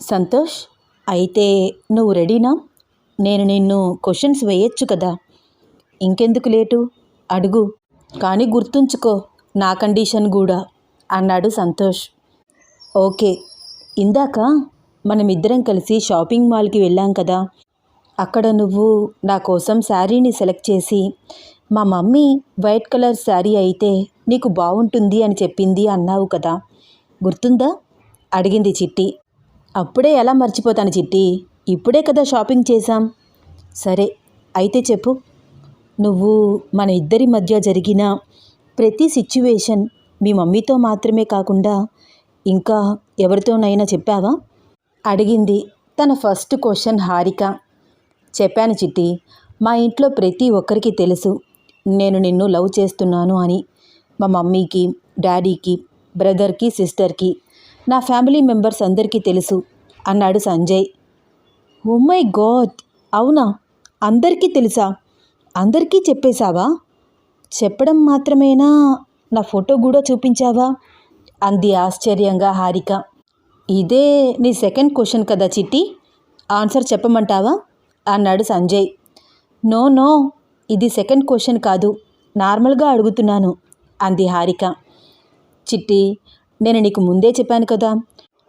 సంతోష్ అయితే నువ్వు రెడీనా? నేను నిన్ను క్వశ్చన్స్ వేయొచ్చు కదా. ఇంకెందుకు లేటు? అడుగు. కానీ గుర్తుంచుకో నా కండిషన్ కూడా అన్నాడు సంతోష్. ఓకే. ఇందాక మనమిద్దరం కలిసి షాపింగ్ మాల్కి వెళ్ళాం కదా. అక్కడ నువ్వు నా కోసం శారీని సెలెక్ట్ చేసి మా మమ్మీ వైట్ కలర్ శారీ అయితే నీకు బాగుంటుంది అని చెప్పింది అన్నావు కదా. గుర్తుందా? అడిగింది చిట్టి. అప్పుడే ఎలా మర్చిపోతాను చిట్టి? ఇప్పుడే కదా షాపింగ్ చేశాం. సరే అయితే చెప్పు. నువ్వు మన ఇద్దరి మధ్య జరిగిన ప్రతి సిచ్యువేషన్ మీ మమ్మీతో మాత్రమే కాకుండా ఇంకా ఎవరితోనైనా చెప్పావా? అడిగింది తన ఫస్ట్ క్వశ్చన్ హారిక. చెప్పాను చిట్టి మా ఇంట్లో ప్రతి ఒక్కరికి తెలుసు నేను నిన్ను లవ్ చేస్తున్నాను అని. మా మమ్మీకి డాడీకి బ్రదర్కి సిస్టర్కి నా ఫ్యామిలీ మెంబర్స్ అందరికీ తెలుసు అన్నాడు సంజయ్. Oh my God! అవునా? అందరికీ తెలుసా? అందరికీ చెప్పేశావా? చెప్పడం మాత్రమేనా? నా ఫోటో కూడా చూపించావా? అంది ఆశ్చర్యంగా హారిక. ఇదే నీ సెకండ్ క్వశ్చన్ కదా చిట్టి? ఆన్సర్ చెప్పమంటావా? అన్నాడు సంజయ్. నో నో ఇది సెకండ్ క్వశ్చన్ కాదు. నార్మల్గా అడుగుతున్నాను అంది హారిక. చిట్టి నేను నీకు ముందే చెప్పాను కదా.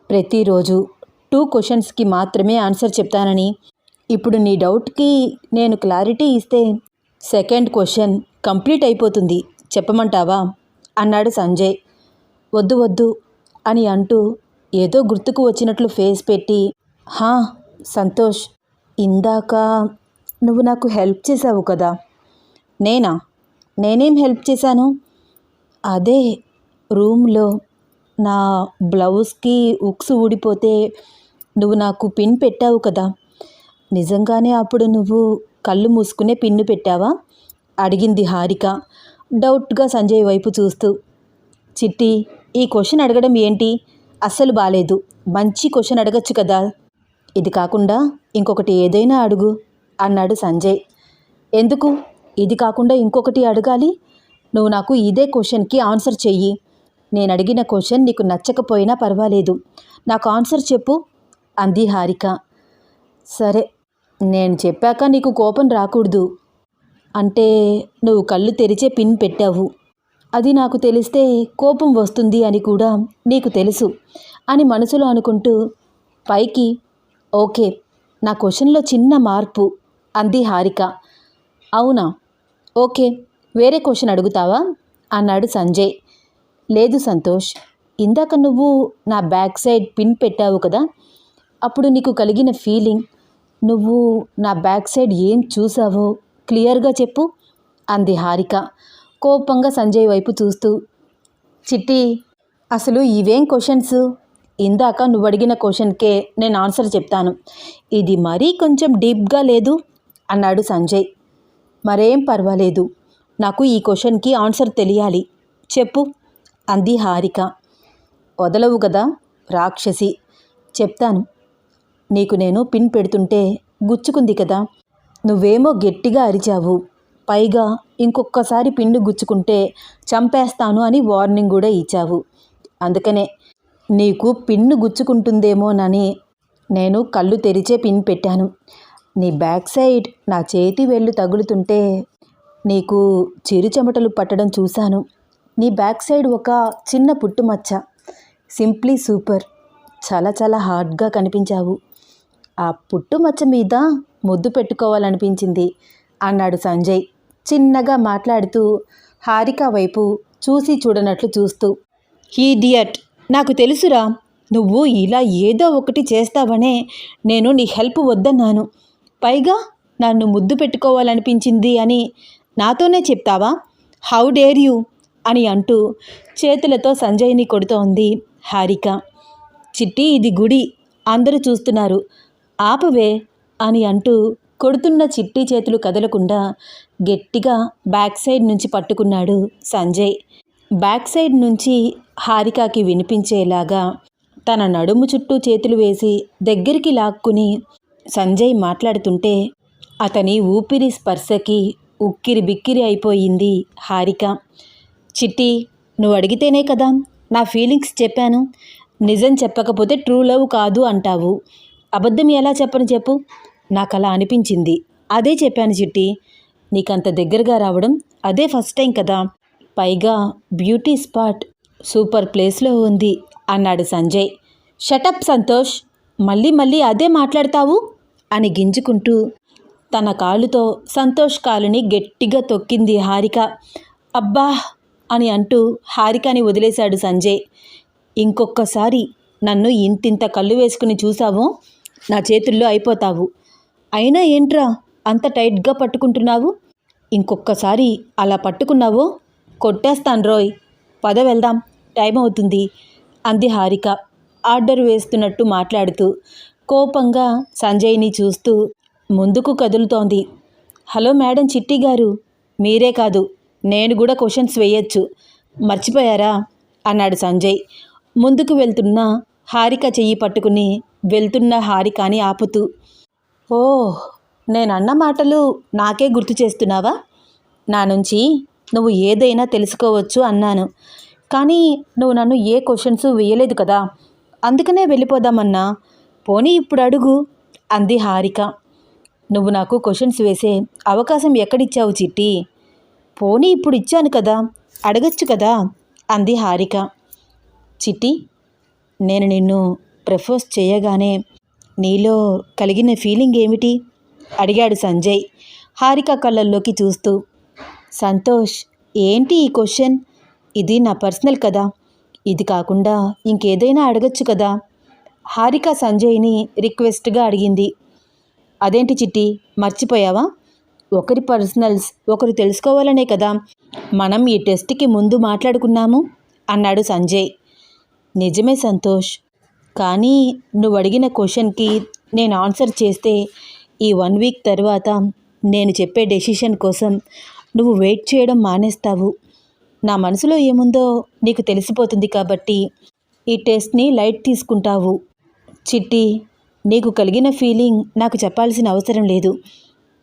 ప్రతిరోజు టూ క్వశ్చన్స్కి మాత్రమే ఆన్సర్ చెప్తానని. ఇప్పుడు నీ డౌట్కి నేను క్లారిటీ ఇస్తే సెకండ్ క్వశ్చన్ కంప్లీట్ అయిపోతుంది. చెప్పమంటావా? అన్నాడు సంజయ్. వద్దు వద్దు అని అంటూ ఏదో గుర్తుకు వచ్చినట్లు ఫేస్ పెట్టి హా సంతోష్ ఇందాక నువ్వు నాకు హెల్ప్ చేసావు కదా. నేనా? నేనేం హెల్ప్ చేశాను? అదే రూమ్లో నా బ్లౌజ్కి ఉక్స్ ఊడిపోతే నువ్వు నాకు పిన్ పెట్టావు కదా. నిజంగానే అప్పుడు నువ్వు కళ్ళు మూసుకునే పిన్ను పెట్టావా? అడిగింది హారిక డౌట్గా సంజయ్ వైపు చూస్తూ. చిట్టి ఈ క్వశ్చన్ అడగడం ఏంటి? అస్సలు బాలేదు. మంచి క్వశ్చన్ అడగచ్చు కదా. ఇది కాకుండా ఇంకొకటి ఏదైనా అడుగు అన్నాడు సంజయ్. ఎందుకు? ఇది కాకుండా ఇంకొకటి అడగాలి? నువ్వు నాకు ఇదే క్వశ్చన్కి ఆన్సర్ చెయ్యి. నేను అడిగిన క్వశ్చన్ నీకు నచ్చకపోయినా పర్వాలేదు. నాకు ఆన్సర్ చెప్పు. అంది హారిక. సరే నేను చెప్పాక నీకు కోపం రాకూడదు. అంటే నువ్వు కళ్ళు తెరిచే పిన్ పెట్టావు. అది నాకు తెలిస్తే కోపం వస్తుంది అని కూడా నీకు తెలుసు అని మనసులో అనుకుంటూ పైకి ఓకే నా క్వశ్చన్లో చిన్న మార్పు అంది హారిక. అవునా? ఓకే వేరే క్వశ్చన్ అడుగుతావా? అన్నాడు సంజయ్. లేదు సంతోష్ ఇందాక నువ్వు నా బ్యాక్ సైడ్ పిన్ పెట్టావు కదా అప్పుడు నీకు కలిగిన ఫీలింగ్ నువ్వు నా బ్యాక్ సైడ్ ఏం చూసావో క్లియర్గా చెప్పు అంది హారిక కోపంగా సంజయ్ వైపు చూస్తూ. చిట్టి అసలు ఇవేం క్వశ్చన్స్? ఇందాక నువ్వు అడిగిన క్వశ్చన్కే నేను ఆన్సర్ చెప్తాను. ఇది మరీ కొంచెం డీప్గా లేదు అన్నాడు సంజయ్. మరేం పర్వాలేదు నాకు ఈ క్వశ్చన్కి ఆన్సర్ తెలియాలి. చెప్పు. అంది హారిక. వదలవు కదా రాక్షసి. చెప్తాను. నీకు నేను పిన్ పెడుతుంటే గుచ్చుకుంది కదా. నువ్వేమో గట్టిగా అరిచావు. పైగా ఇంకొకసారి పిన్ను గుచ్చుకుంటే చంపేస్తాను అని వార్నింగ్ కూడా ఇచ్చావు. అందుకనే నీకు పిన్ను గుచ్చుకుంటుందేమోనని నేను కళ్ళు తెరిచే పిన్ పెట్టాను. నీ బ్యాక్ సైడ్ నా చేతి వేళ్ళు తగులుతుంటే నీకు చిరు చెమటలు పట్టడం చూశాను. నీ బ్యాక్ సైడ్ ఒక చిన్న పుట్టుమచ్చ సింప్లీ సూపర్. చాలా చాలా హార్డ్గా కనిపించావు. ఆ పుట్టుమచ్చ మీద ముద్దు పెట్టుకోవాలనిపించింది అన్నాడు సంజయ్ చిన్నగా మాట్లాడుతూ హారిక వైపు చూసి చూడనట్లు చూస్తూ. హీడియట్! నాకు తెలుసురా నువ్వు ఇలా ఏదో ఒకటి చేస్తావనే నేను నీ హెల్ప్ వద్దన్నాను. పైగా నన్ను ముద్దు పెట్టుకోవాలనిపించింది అని నాతోనే చెప్తావా? How dare you? అని అంటూ చేతులతో సంజయ్ని కొడుతోంది హారిక. చిట్టి ఇది గుడి. అందరూ చూస్తున్నారు. ఆపవే అని అంటూ కొడుతున్న చిట్టి చేతులు కదలకుండా గట్టిగా బ్యాక్ సైడ్ నుంచి పట్టుకున్నాడు సంజయ్. బ్యాక్ సైడ్ నుంచి హారికాకి వినిపించేలాగా తన నడుము చుట్టూ చేతులు వేసి దగ్గరికి లాక్కుని సంజయ్ మాట్లాడుతుంటే అతని ఊపిరి స్పర్శకి ఉక్కిరి బిక్కిరి అయిపోయింది హారిక. చిట్టి నువ్వు అడిగితేనే కదా నా ఫీలింగ్స్ చెప్పాను. నిజం చెప్పకపోతే ట్రూ లవ్ కాదు అంటావు. అబద్ధం ఎలా చెప్పను చెప్పు. నాకు అలా అనిపించింది. అదే చెప్పాను చిట్టి. నీకంత దగ్గరగా రావడం అదే ఫస్ట్ టైం కదా. పైగా బ్యూటీ స్పాట్ సూపర్ ప్లేస్లో ఉంది అన్నాడు సంజయ్. షటప్ సంతోష్. మళ్ళీ మళ్ళీ అదే మాట్లాడతావు? అని గింజుకుంటూ తన కాలుతో సంతోష్ కాలుని గట్టిగా తొక్కింది హారిక. అబ్బా అని అంటూ హారికని వదిలేశాడు సంజయ్. ఇంకొక్కసారి నన్ను ఇంతింత కళ్ళు వేసుకుని చూసావో నా చేతుల్లో అయిపోతావు. అయినా ఏంట్రా అంత టైట్గా పట్టుకుంటున్నావు? ఇంకొక్కసారి అలా పట్టుకున్నావో? కొట్టేస్తాను రోయ్. పద వెళ్దాం. టైం అవుతుంది అంది హారిక. ఆర్డర్ వేస్తున్నట్టు మాట్లాడుతూ కోపంగా సంజయ్ని చూస్తూ ముందుకు కదులుతోంది. హలో మేడం చిట్టి గారు మీరే కాదు. నేను కూడా క్వశ్చన్స్ వేయొచ్చు. మర్చిపోయారా? అన్నాడు సంజయ్. ముందుకు వెళ్తున్న హారిక చెయ్యి పట్టుకుని వెళ్తున్న హారికాని ఆపుతూ ఓ నేనన్న మాటలు నాకే గుర్తు చేస్తున్నావా? నా నుంచి నువ్వు ఏదైనా తెలుసుకోవచ్చు అన్నాను. కానీ నువ్వు నన్ను ఏ క్వశ్చన్స్ వేయలేదు కదా. అందుకనే వెళ్ళిపోదామన్నా. పోనీ ఇప్పుడు అడుగు అంది హారిక. నువ్వు నాకు క్వశ్చన్స్ వేసే అవకాశం ఎక్కడిచ్చావు చిట్టి? పోనీ ఇప్పుడు ఇచ్చాను కదా అడగచ్చు కదా అంది హారిక. చిట్టి నేను నిన్ను ప్రపోజ్ చేయగానే నీలో కలిగిన ఫీలింగ్ ఏమిటి? అడిగాడు సంజయ్ హారిక కళ్ళల్లోకి చూస్తూ. సంతోష్ ఏంటి ఈ క్వశ్చన్? ఇది నా పర్సనల్ కదా ఇది కాకుండా ఇంకేదైనా అడగచ్చు కదా? హారిక సంజయ్ని రిక్వెస్ట్గా అడిగింది. అదేంటి చిట్టి మర్చిపోయావా? ఒకరి పర్సనల్స్ ఒకరు తెలుసుకోవాలనే కదా. మనం ఈ టెస్ట్కి ముందు మాట్లాడుకున్నాము? అన్నాడు సంజయ్. నిజమే సంతోష్. కానీ నువ్వు అడిగిన క్వశ్చన్కి నేను ఆన్సర్ చేస్తే ఈ వన్ వీక్ తర్వాత నేను చెప్పే డెసిషన్ కోసం నువ్వు వెయిట్ చేయడం మానేస్తావు. నా మనసులో ఏముందో నీకు తెలిసిపోతుంది కాబట్టి ఈ టెస్ట్ని లైట్ తీసుకుంటావు. చిట్టి నీకు కలిగిన ఫీలింగ్ నాకు చెప్పాల్సిన అవసరం లేదు.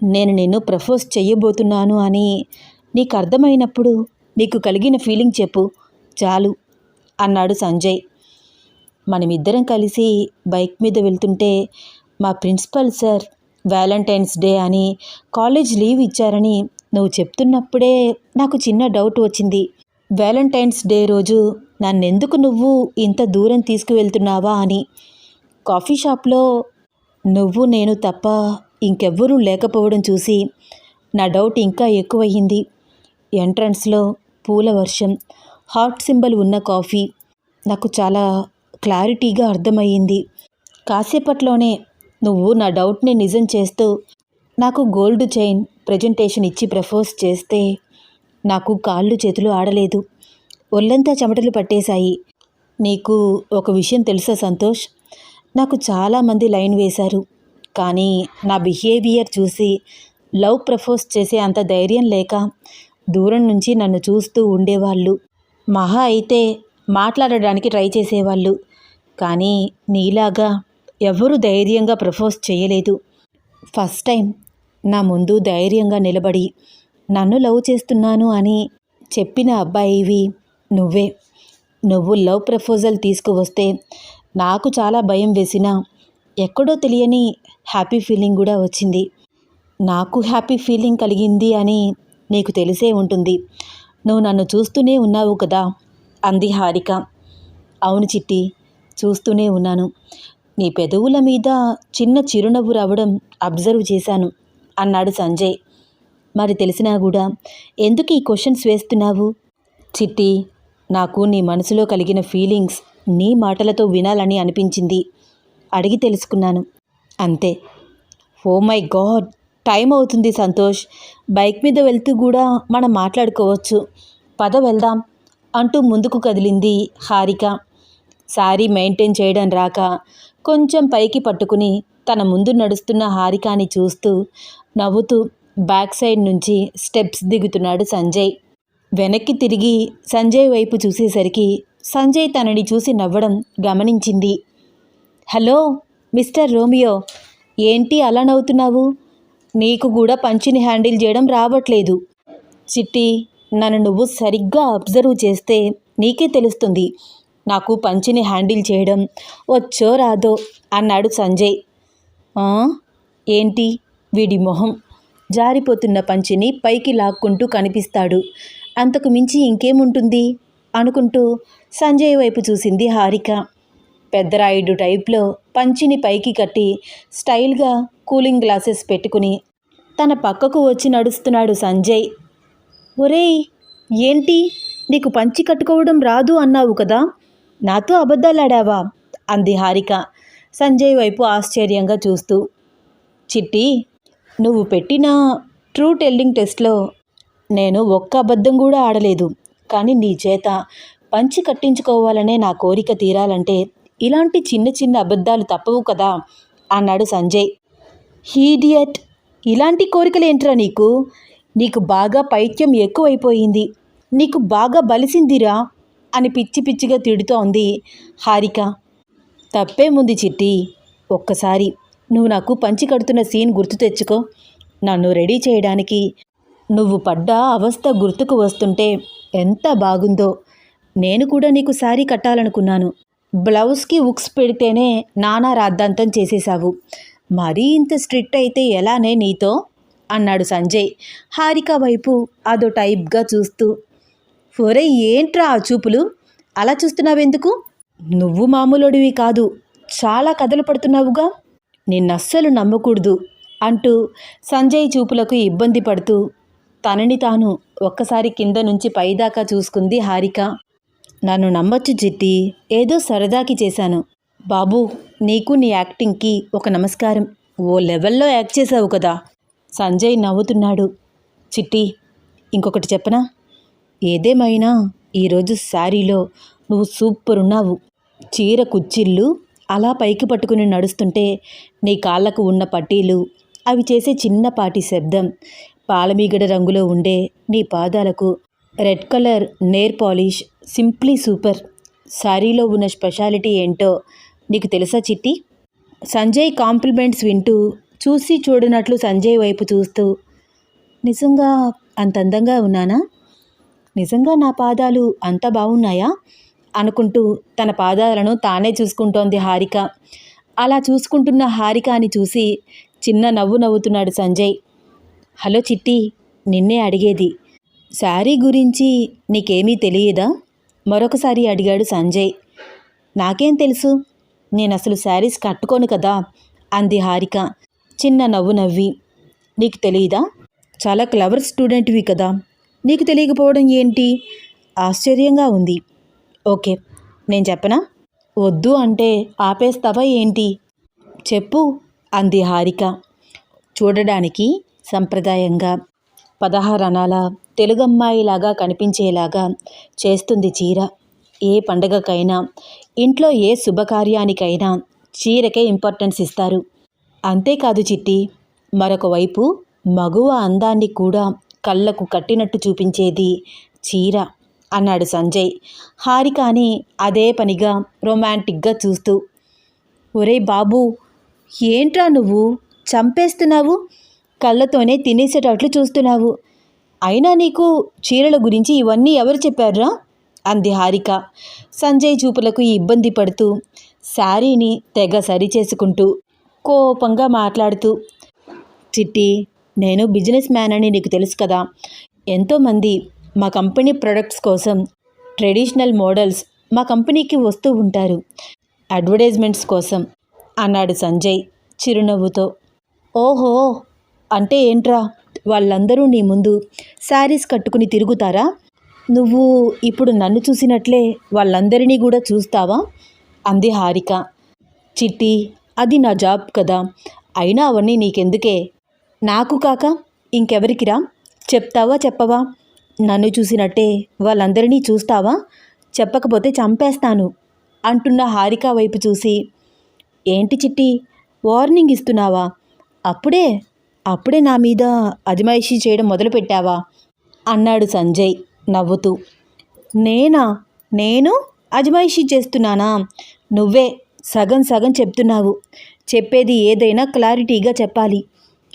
నేను నిన్ను ప్రపోజ్ చెయ్యబోతున్నాను అని నీకు అర్థమైనప్పుడు నీకు కలిగిన ఫీలింగ్ చెప్పు. చాలు అన్నాడు సంజయ్. మనమిద్దరం కలిసి బైక్ మీద వెళ్తుంటే మా ప్రిన్సిపల్ సార్ వ్యాలంటైన్స్ డే అని కాలేజ్ లీవ్ ఇచ్చారని నువ్వు చెప్తున్నప్పుడే నాకు చిన్న డౌట్ వచ్చింది. వ్యాలంటైన్స్ డే రోజు నన్నెందుకు నువ్వు ఇంత దూరం తీసుకువెళ్తున్నావా అని. కాఫీ షాప్లో నువ్వు నేను తప్ప ఇంకెవ్వరూ లేకపోవడం చూసి నా డౌట్ ఇంకా ఎక్కువయ్యింది. ఎంట్రన్స్లో పూల వర్షం హార్ట్ సింబల్ ఉన్న కాఫీ నాకు చాలా క్లారిటీగా అర్థమయ్యింది. కాసేపట్లోనే నువ్వు నా డౌట్ని నిజం చేస్తూ నాకు గోల్డ్ చైన్ ప్రజెంటేషన్ ఇచ్చి ప్రపోజ్ చేస్తే నాకు కాళ్ళు చేతులు ఆడలేదు. ఒళ్ళంతా చెమటలు పట్టేశాయి. నీకు ఒక విషయం తెలుసా సంతోష్? నాకు చాలామంది లైన్ వేశారు. కానీ నా బిహేవియర్ చూసి లవ్ ప్రపోజ్ చేసే అంత ధైర్యం లేక దూరం నుంచి నన్ను చూస్తూ ఉండేవాళ్ళు. మహా అయితే మాట్లాడడానికి ట్రై చేసేవాళ్ళు. కానీ నీలాగా ఎవరు ధైర్యంగా ప్రపోజ్ చేయలేదు. ఫస్ట్ టైం నా ముందు ధైర్యంగా నిలబడి నన్ను లవ్ చేస్తున్నాను అని చెప్పిన అబ్బాయివి నువ్వే. నువ్వు లవ్ ప్రపోజల్ తీసుకువస్తే నాకు చాలా భయం వేసినా ఎక్కడో తెలియని హ్యాపీ ఫీలింగ్ కూడా వచ్చింది. నాకు హ్యాపీ ఫీలింగ్ కలిగింది అని నీకు తెలిసే ఉంటుంది. నువ్వు నన్ను చూస్తూనే ఉన్నావు కదా? అంది హారిక. అవును చిట్టి చూస్తూనే ఉన్నాను. నీ పెదవుల మీద చిన్న చిరునవ్వు రావడం అబ్జర్వ్ చేశాను అన్నాడు సంజయ్. మరి తెలిసినా కూడా ఎందుకు ఈ క్వశ్చన్స్ వేస్తున్నావు? చిట్టి నాకు నీ మనసులో కలిగిన ఫీలింగ్స్ నీ మాటలతో వినాలని అనిపించింది. అడిగి తెలుసుకున్నాను. అంతే. ఓ మై గాడ్ టైం అవుతుంది సంతోష్. బైక్ మీద వెళ్తూ కూడా మనం మాట్లాడుకోవచ్చు. పద వెళ్దాం అంటూ ముందుకు కదిలింది హారిక. శారీ మెయింటైన్ చేయడం రాక కొంచెం పైకి పట్టుకుని తన ముందు నడుస్తున్న హారికాని చూస్తూ నవ్వుతూ బ్యాక్ సైడ్ నుంచి స్టెప్స్ దిగుతున్నాడు సంజయ్. వెనక్కి తిరిగి సంజయ్ వైపు చూసేసరికి సంజయ్ తనని చూసి నవ్వడం గమనించింది. హలో? మిస్టర్ రోమియో ఏంటి అలా నవ్వుతున్నావు? నీకు కూడా పంచిని హ్యాండిల్ చేయడం రావట్లేదు. చిట్టి నన్ను నువ్వు సరిగ్గా అబ్జర్వ్ చేస్తే నీకే తెలుస్తుంది. నాకు పంచిని హ్యాండిల్ చేయడం వచ్చో రాదో అన్నాడు సంజయ్. ఏంటి? వీడి మొహం. జారిపోతున్న పంచిని పైకి లాక్కుంటూ కనిపిస్తాడు. అంతకు మించి ఇంకేముంటుంది? అనుకుంటూ సంజయ్ వైపు చూసింది హారిక. పెద్దరాయుడు టైప్లో పంచిని పైకి కట్టి స్టైల్గా కూలింగ్ గ్లాసెస్ పెట్టుకుని తన పక్కకు వచ్చి నడుస్తున్నాడు సంజయ్. ఒరేయ్ ఏంటి? నీకు పంచి కట్టుకోవడం రాదు అన్నావు కదా? నాతో అబద్ధాలాడావా? అంది హారిక సంజయ్ వైపు ఆశ్చర్యంగా చూస్తూ. చిట్టి నువ్వు పెట్టిన ట్రూ టెల్లింగ్ టెస్ట్లో నేను ఒక్క అబద్ధం కూడా ఆడలేదు. కానీ నీ చేత పంచి కట్టించుకోవాలనే నా కోరిక తీరాలంటే ఇలాంటి చిన్న చిన్న అబద్ధాలు తప్పవు కదా? అన్నాడు సంజయ్. హీడియట్! ఇలాంటి కోరికలేంట్రా నీకు? నీకు బాగా పైత్యం ఎక్కువైపోయింది. నీకు బాగా బలిసిందిరా! అని పిచ్చి పిచ్చిగా తిడుతోంది హారిక. తప్పేముంది చిట్టి? ఒక్కసారి నువ్వు నాకు పంచి కడుతున్న సీన్ గుర్తు తెచ్చుకో. నన్ను రెడీ చేయడానికి నువ్వు పడ్డ అవస్థ గుర్తుకు వస్తుంటే ఎంత బాగుందో. నేను కూడా నీకు శారీ కట్టాలనుకున్నాను. బ్లౌజ్కి ఉక్స్ పెడితేనే నానా రాద్ధాంతం చేసేశావు. మరీ ఇంత స్ట్రిక్ట్ అయితే ఎలానే నీతో? అన్నాడు సంజయ్. హారిక వైపు అదో టైప్గా చూస్తూ. ఒరే ఏంట్రా ఆ చూపులు? అలా చూస్తున్నావెందుకు? నువ్వు మామూలుడివి కాదు. చాలా కథలు పడుతున్నావుగా? నిన్నస్సలు నమ్మకూడదు అంటూ సంజయ్ చూపులకు ఇబ్బంది పడుతూ తనని తాను ఒక్కసారి కింద నుంచి పైదాకా చూసుకుంది హారిక. నన్ను నమ్మొచ్చు చిట్టి ఏదో సరదాకి చేశాను. బాబు నీకు నీ యాక్టింగ్కి ఒక నమస్కారం. ఓ లెవెల్లో యాక్ట్ చేసావు కదా. సంజయ్ నవ్వుతున్నాడు. చిట్టి ఇంకొకటి చెప్పనా? ఏదేమైనా ఈరోజు శారీలో నువ్వు సూపర్ ఉన్నావు చీర కుచ్చిళ్ళు అలా పైకి పట్టుకుని నడుస్తుంటే నీ కాళ్ళకు ఉన్న పట్టీలు అవి చేసే చిన్నపాటి శబ్దం పాలమీగడ రంగులో ఉండే నీ పాదాలకు red colour nail polish simply super. శారీలో ఉన్న స్పెషాలిటీ ఏంటో నీకు తెలుసా చిట్టి? సంజయ్ కాంప్లిమెంట్స్ వింటూ చూసి చూడనట్లు సంజయ్ వైపు చూస్తూ నిజంగా అంత అందంగా ఉన్నానా? నిజంగా నా పాదాలు అంత బాగున్నాయా? అనుకుంటూ తన పాదాలను తానే చూసుకుంటోంది హారిక. అలా చూసుకుంటున్న హారిక అని చూసి చిన్న నవ్వు నవ్వుతున్నాడు సంజయ్. హలో చిట్టి నిన్నే అడిగేది శారీ గురించి నీకేమీ తెలియదా? మరొకసారి అడిగాడు సంజయ్. నాకేం తెలుసు? నేను అసలు శారీస్ కట్టుకోను కదా? అంది హారిక చిన్న నవ్వు నవ్వి. నీకు తెలియదా చాలా క్లవర్ స్టూడెంట్వి కదా. నీకు తెలియకపోవడం ఏంటి? ఆశ్చర్యంగా ఉంది. ఓకే నేను చెప్పనా? వద్దు అంటే ఆపేస్తావా ఏంటి? చెప్పు అంది హారిక. చూడడానికి సంప్రదాయంగా. పదహారణాల తెలుగమ్మాయిలాగా కనిపించేలాగా చేస్తుంది చీర. ఏ పండగకైనా ఇంట్లో ఏ శుభకార్యానికైనా చీరకే ఇంపార్టెన్స్ ఇస్తారు. అంతేకాదు చిట్టి మరొక వైపు మగువ అందాన్ని కూడా కళ్ళకు కట్టినట్టు చూపించేది చీర అన్నాడు సంజయ్. హారికాని అదే పనిగా రొమాంటిక్గా చూస్తూ ఒరే బాబు ఏంట్రా నువ్వు? చంపేస్తున్నావు? కళ్ళతోనే తినేసేటట్లు చూస్తున్నావు. అయినా నీకు చీరల గురించి ఇవన్నీ ఎవరు చెప్పారా అంది హారిక. సంజయ్ చూపులకు ఇబ్బంది పడుతూ శారీని తెగ సరిచేసుకుంటూ కోపంగా మాట్లాడుతూ చిట్టి నేను బిజినెస్ మ్యాన్ అని నీకు తెలుసు కదా. ఎంతోమంది మా కంపెనీ ప్రొడక్ట్స్ కోసం ట్రెడిషనల్ మోడల్స్ మా కంపెనీకి వస్తూ ఉంటారు. అడ్వర్టైజ్మెంట్స్ కోసం అన్నాడు సంజయ్ చిరునవ్వుతో. ఓహో! అంటే ఏంట్రా? వాళ్ళందరూ నీ ముందు శారీస్ కట్టుకుని తిరుగుతారా? నువ్వు ఇప్పుడు నన్ను చూసినట్లే వాళ్ళందరినీ కూడా చూస్తావా? అంది హారిక. చిట్టి అది నా జాబ్ కదా. అయినా అవన్నీ నీకెందుకే? నాకు కాక ఇంకెవరికిరా? చెప్తావా చెప్పవా? నన్ను చూసినట్టే వాళ్ళందరినీ చూస్తావా? చెప్పకపోతే చంపేస్తాను అంటున్న హారిక వైపు చూసి. ఏంటి చిట్టి? వార్నింగ్ ఇస్తున్నావా? అప్పుడే అప్పుడే నా మీద అజమాయిషీ చేయడం మొదలుపెట్టావా అన్నాడు సంజయ్ నవ్వుతూ. నేనా? నేను అజమాయిషీ చేస్తున్నానా? నువ్వే సగం సగం చెప్తున్నావు. చెప్పేది ఏదైనా క్లారిటీగా చెప్పాలి.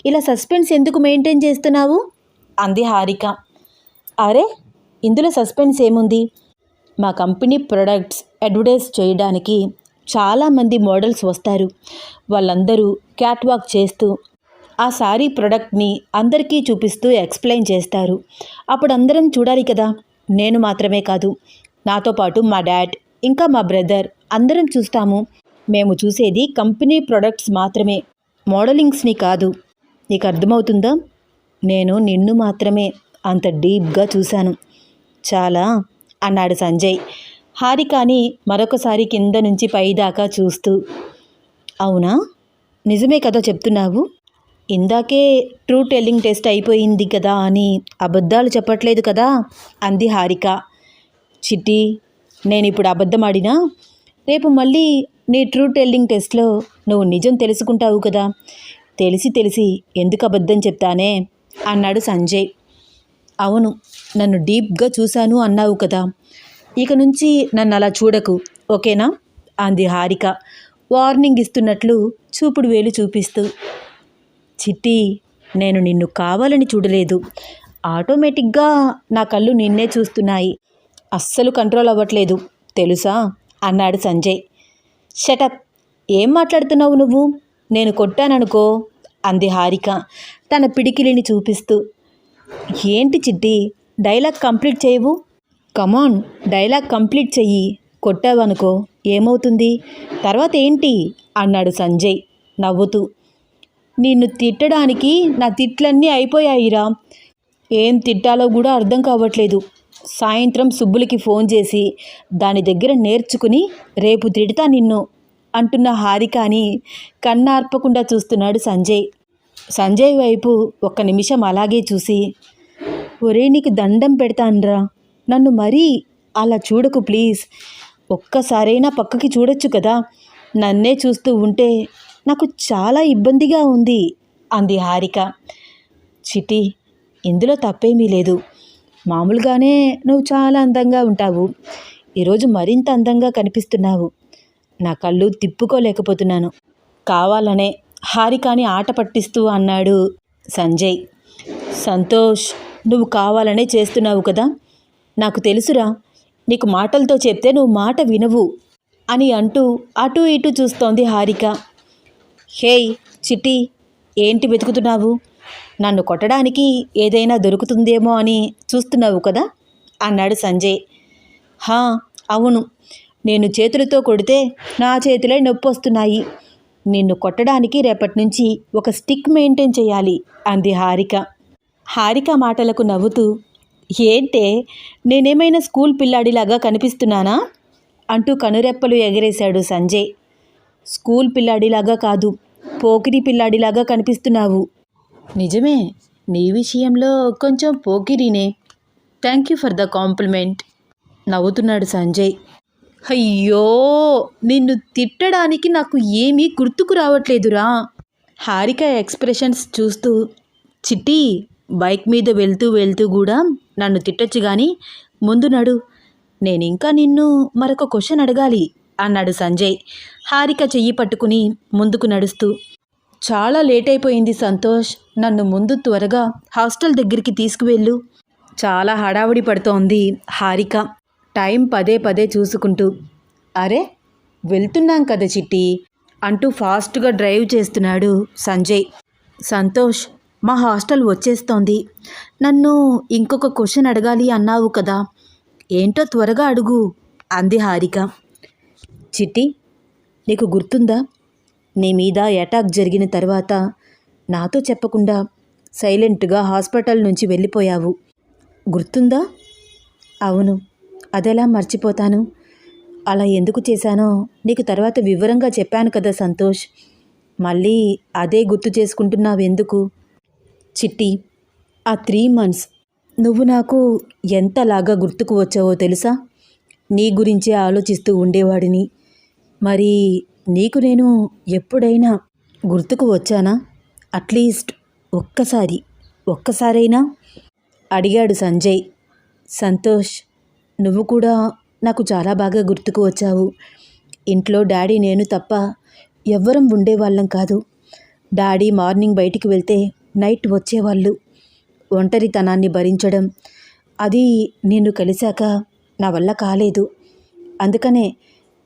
ఇలా సస్పెన్స్ ఎందుకు మెయింటైన్ చేస్తున్నావు? అంది హారిక. అరే ఇందులో సస్పెన్స్ ఏముంది? మా కంపెనీ ప్రొడక్ట్స్ అడ్వర్టైజ్ చేయడానికి చాలామంది మోడల్స్ వస్తారు. వాళ్ళందరూ క్యాట్వాక్ చేస్తూ ఆ సారీ ప్రొడక్ట్ని అందరికీ చూపిస్తూ ఎక్స్ప్లెయిన్ చేస్తారు. అప్పుడు అందరం చూడాలి కదా. నేను మాత్రమే కాదు. నాతో పాటు మా డాడ్ ఇంకా మా బ్రదర్ అందరం చూస్తాము. మేము చూసేది కంపెనీ ప్రొడక్ట్స్ మాత్రమే మోడలింగ్స్ని కాదు. నీకు అర్థమవుతుందా? నేను నిన్ను మాత్రమే అంత డీప్గా చూశాను. చాలా అన్నాడు సంజయ్. హారికాని మరొకసారి కింద నుంచి పైదాకా చూస్తూ. అవునా? నిజమే కదా చెప్తున్నావు? ఇందాకే ట్రూ టెల్లింగ్ టెస్ట్ అయిపోయింది కదా అని అబద్ధాలు చెప్పట్లేదు కదా అంది హారిక. చిట్టి నేను ఇప్పుడు అబద్ధం ఆడినా? రేపు మళ్ళీ నీ ట్రూ టెల్లింగ్ టెస్ట్లో నువ్వు నిజం తెలుసుకుంటావు కదా. తెలిసి తెలిసి ఎందుకు అబద్ధం చెప్తానే? అన్నాడు సంజయ్. అవును నన్ను డీప్గా చూశాను అన్నావు కదా. ఇక నుంచి నన్ను అలా చూడకు ఓకేనా? అంది హారిక వార్నింగ్ ఇస్తున్నట్లు చూపుడు వేలు చూపిస్తూ. చిట్టి నేను నిన్ను కావాలని చూడలేదు. ఆటోమేటిక్గా నా కళ్ళు నిన్నే చూస్తున్నాయి. అస్సలు కంట్రోల్ అవ్వట్లేదు. తెలుసా? అన్నాడు సంజయ్. షటప్ ఏం మాట్లాడుతున్నావు నువ్వు? నేను కొట్టాననుకో అంది హారిక తన పిడికిలిని చూపిస్తూ. ఏంటి చిట్టి? డైలాగ్ కంప్లీట్ చేయవు? కమాన్ డైలాగ్ కంప్లీట్ చెయ్యి. కొట్టావనుకో ఏమవుతుంది? తర్వాత ఏంటి? అన్నాడు సంజయ్ నవ్వుతూ. నిన్ను తిట్టడానికి నా తిట్లన్నీ అయిపోయాయిరా. ఏం తిట్టాలో కూడా అర్థం కావట్లేదు. సాయంత్రం సుబ్బులకి ఫోన్ చేసి దాని దగ్గర నేర్చుకుని రేపు తిడతా నిన్ను అంటున్న హారికాని కన్నార్పకుండా చూస్తున్నాడు సంజయ్. సంజయ్ వైపు ఒక్క నిమిషం అలాగే చూసి ఒరే నీకు దండం పెడతాన్రా. నన్ను మరీ అలా చూడకు ప్లీజ్. ఒక్కసారైనా పక్కకి చూడొచ్చు కదా. నన్నే చూస్తూ ఉంటే నాకు చాలా ఇబ్బందిగా ఉంది అంది హారిక. చిటి ఇందులో తప్పేమీ లేదు. మామూలుగానే నువ్వు చాలా అందంగా ఉంటావు. ఈరోజు మరింత అందంగా కనిపిస్తున్నావు. నా కళ్ళు తిప్పుకోలేకపోతున్నాను. కావాలనే హారికాని ఆట పట్టిస్తూ అన్నాడు సంజయ్. సంతోష్ నువ్వు కావాలనే చేస్తున్నావు కదా? నాకు తెలుసురా నీకు మాటలతో చెప్తే నువ్వు మాట వినవు అని అంటూ అటూ ఇటూ చూస్తోంది హారిక. హేయ్ చిట్టి ఏంటి వెతుకుతున్నావు? నన్ను కొట్టడానికి ఏదైనా దొరుకుతుందేమో అని చూస్తున్నావు కదా? అన్నాడు సంజయ్. హా అవును. నేను చేతులతో కొడితే నా చేతులే నొప్పి వస్తున్నాయి. నిన్ను కొట్టడానికి రేపటి నుంచి ఒక స్టిక్ మెయింటైన్ చేయాలి అంది హారిక. హారిక మాటలకు నవ్వుతూ ఏంటే నేనేమైనా స్కూల్ పిల్లాడిలాగా కనిపిస్తున్నానా? అంటూ కనురెప్పలు ఎగరేశాడు సంజయ్. స్కూల్ పిల్లాడిలాగా కాదు పోకిరి పిల్లాడిలాగా కనిపిస్తున్నావు. నిజమే నీ విషయంలో కొంచెం పోకిరినే. Thank you for the compliment నవ్వుతున్నాడు సంజయ్. అయ్యో నిన్ను తిట్టడానికి నాకు ఏమీ గుర్తుకు రావట్లేదురా. హారిక ఎక్స్ప్రెషన్స్ చూస్తూ చిట్టి బైక్ మీద వెళ్తూ వెళ్తూ కూడా నన్ను తిట్టొచ్చు కానీ ముందు నడు. నేను ఇంకా నిన్ను మరొక క్వశ్చన్ అడగాలి. అన్నాడు సంజయ్. హారిక చెయ్యి పట్టుకుని ముందుకు నడుస్తూ చాలా లేట్ అయిపోయింది సంతోష్. నన్ను ముందు త్వరగా హాస్టల్ దగ్గరికి తీసుకువెళ్ళు. చాలా హడావుడి పడుతోంది హారిక. టైం పదే పదే చూసుకుంటూ అరే వెళ్తున్నాం కదా చిట్టి అంటూ ఫాస్ట్గా డ్రైవ్ చేస్తున్నాడు సంజయ్. సంతోష్ మా హాస్టల్ వచ్చేస్తోంది. నన్ను ఇంకొక క్వశ్చన్ అడగాలి అన్నావు కదా. ఏంటో త్వరగా అడుగు అంది హారిక. చిట్టి నీకు గుర్తుందా? నీ మీద అటాక్ జరిగిన తర్వాత నాతో చెప్పకుండా సైలెంట్గా హాస్పిటల్ నుంచి వెళ్ళిపోయావు. గుర్తుందా? అవును. అదెలా మర్చిపోతాను? అలా ఎందుకు చేశానో నీకు తర్వాత వివరంగా చెప్పాను కదా సంతోష్. మళ్ళీ అదే గుర్తు చేసుకుంటున్నావు ఎందుకు? చిట్టి ఆ త్రీ మంత్స్ నువ్వు నాకు ఎంతలాగా గుర్తుకు వచ్చావో తెలుసా? నీ గురించే ఆలోచిస్తూ ఉండేవాడిని. మరి నీకు నేను ఎప్పుడైనా గుర్తుకు వచ్చానా? అట్లీస్ట్ ఒక్కసారి ఒక్కసారైనా? అడిగాడు సంజయ్. సంతోష్ నువ్వు కూడా నాకు చాలా బాగా గుర్తుకు వచ్చావు. ఇంట్లో డాడీ నేను తప్ప ఎవ్వరం ఉండేవాళ్ళం కాదు. డాడీ మార్నింగ్ బయటికి వెళ్తే నైట్ వచ్చేవాళ్ళు. ఒంటరితనాన్ని భరించడం అది నిన్ను కలిశాక నా వల్ల కాలేదు. అందుకనే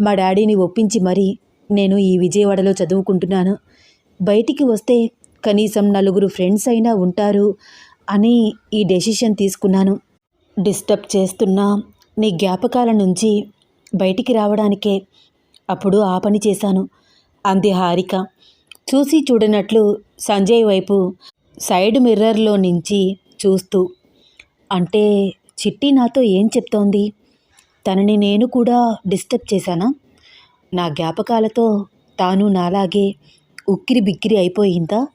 మా డాడీని ఒప్పించి మరీ నేను ఈ విజయవాడలో చదువుకుంటున్నాను. బయటికి వస్తే కనీసం నలుగురు ఫ్రెండ్స్ అయినా ఉంటారు అని ఈ డెసిషన్ తీసుకున్నాను. డిస్టర్బ్ చేస్తున్న నీ జ్ఞాపకాల నుంచి బయటికి రావడానికే అప్పుడు ఆ పని చేశాను అంది హారిక. చూసి చూడనట్లు సంజయ్ వైపు సైడ్ మిర్రర్లో నుంచి చూస్తూ అంటే చిట్టి నాతో ఏం చెప్తోంది? తనని నేను కూడా డిస్టర్బ్ చేశానా? నా జ్ఞాపకాలతో తాను నాలాగే ఉక్కిరి బిక్కిరి అయిపోయిందా?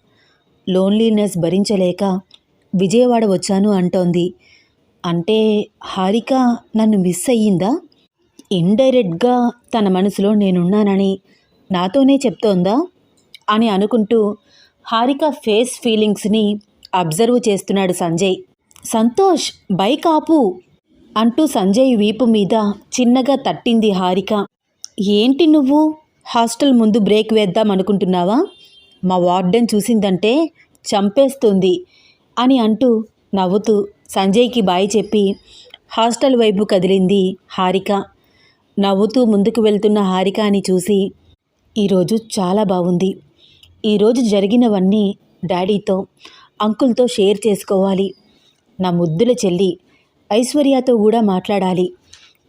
లోన్లీనెస్ భరించలేక విజయవాడ వచ్చాను అంటోంది. అంటే హారిక నన్ను మిస్ అయ్యిందా? ఇండైరెక్ట్గా తన మనసులో నేనున్నానని నాతోనే చెప్తోందా? అని అనుకుంటూ హారిక ఫేస్ ఫీలింగ్స్ని అబ్జర్వ్ చేస్తున్నాడు సంజయ్. సంతోష్ బైక్ ఆపు. అంటూ సంజయ్ వీపు మీద చిన్నగా తట్టింది హారిక. ఏంటి నువ్వు? హాస్టల్ ముందు బ్రేక్ వేద్దాం అనుకుంటున్నావా? మా వార్డెన్ చూసిందంటే చంపేస్తుంది అని అంటూ నవ్వుతూ సంజయ్కి బాయ్ చెప్పి హాస్టల్ వైపు కదిలింది హారిక. నవ్వుతూ ముందుకు వెళ్తున్న హారిక అని చూసి ఈరోజు చాలా బాగుంది. ఈరోజు జరిగినవన్నీ డాడీతో అంకుల్తో షేర్ చేసుకోవాలి. నా ముద్దుల చెల్లి ఐశ్వర్యతో కూడా మాట్లాడాలి.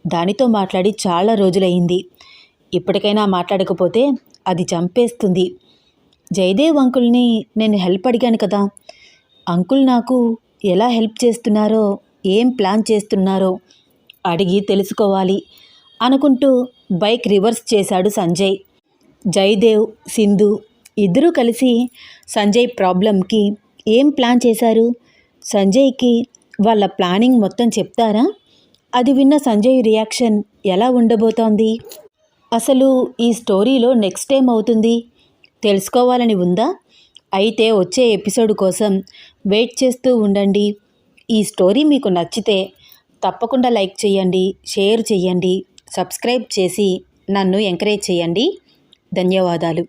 దానితో మాట్లాడి చాలా రోజులయ్యింది. ఇప్పటికైనా మాట్లాడకపోతే అది చంపేస్తుంది. జయదేవ్ అంకుల్ని నేను హెల్ప్ అడిగాను కదా. అంకుల్ నాకు ఎలా హెల్ప్ చేస్తున్నారో ఏం ప్లాన్ చేస్తున్నారో అడిగి తెలుసుకోవాలి అనుకుంటూ బైక్ రివర్స్ చేశాడు సంజయ్. జయదేవ్ సింధు ఇద్దరూ కలిసి సంజయ్ ప్రాబ్లంకి ఏం ప్లాన్ చేశారు? సంజయ్కి వాళ్ళ ప్లానింగ్ మొత్తం చెప్తారా? అది విన్న సంజయ్ రియాక్షన్ ఎలా ఉండబోతోంది? అసలు ఈ స్టోరీలో నెక్స్ట్ టైం అవుతుంది? తెలుసుకోవాలని ఉందా? అయితే వచ్చే ఎపిసోడ్ కోసం వెయిట్ చేస్తూ ఉండండి. ఈ స్టోరీ మీకు నచ్చితే తప్పకుండా లైక్ చేయండి షేర్ చేయండి సబ్స్క్రైబ్ చేసి నన్ను ఎంకరేజ్ చేయండి. ధన్యవాదాలు.